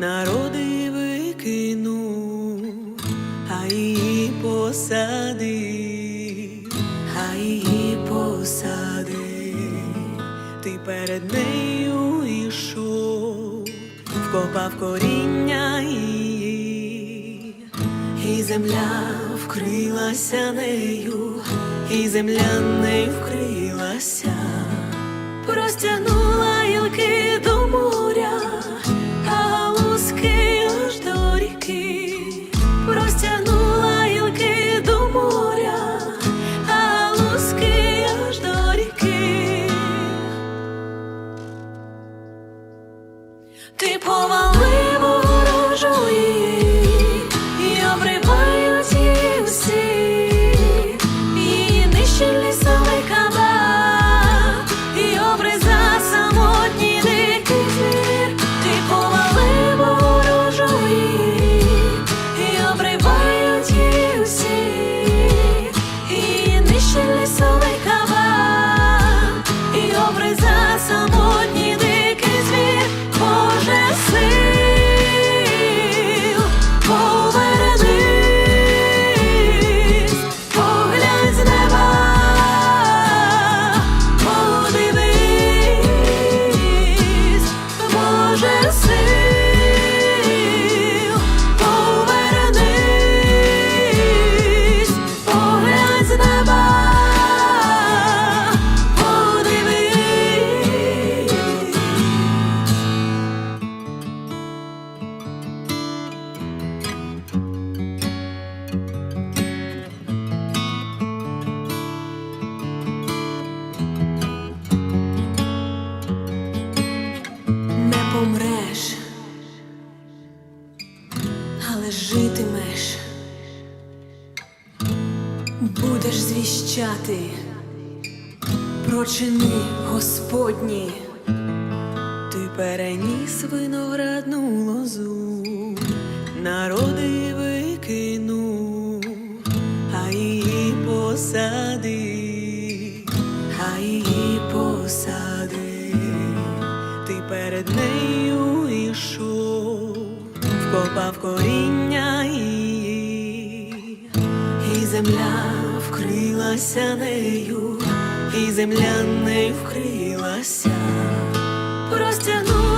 народи викину, а її посади, а її посади, ти перед нею йшов, вкопав коріння її, і земля вкрилася нею, і земля не вкрилася. Простягнув будеш звіщати про чини Господні. Ти переніс виноградну лозу, народи викинув, а її посади, а її посади, ти перед нею йшов, вкопав коріння її, земля вкрилася нею, і земля нею вкрилася. Простягнула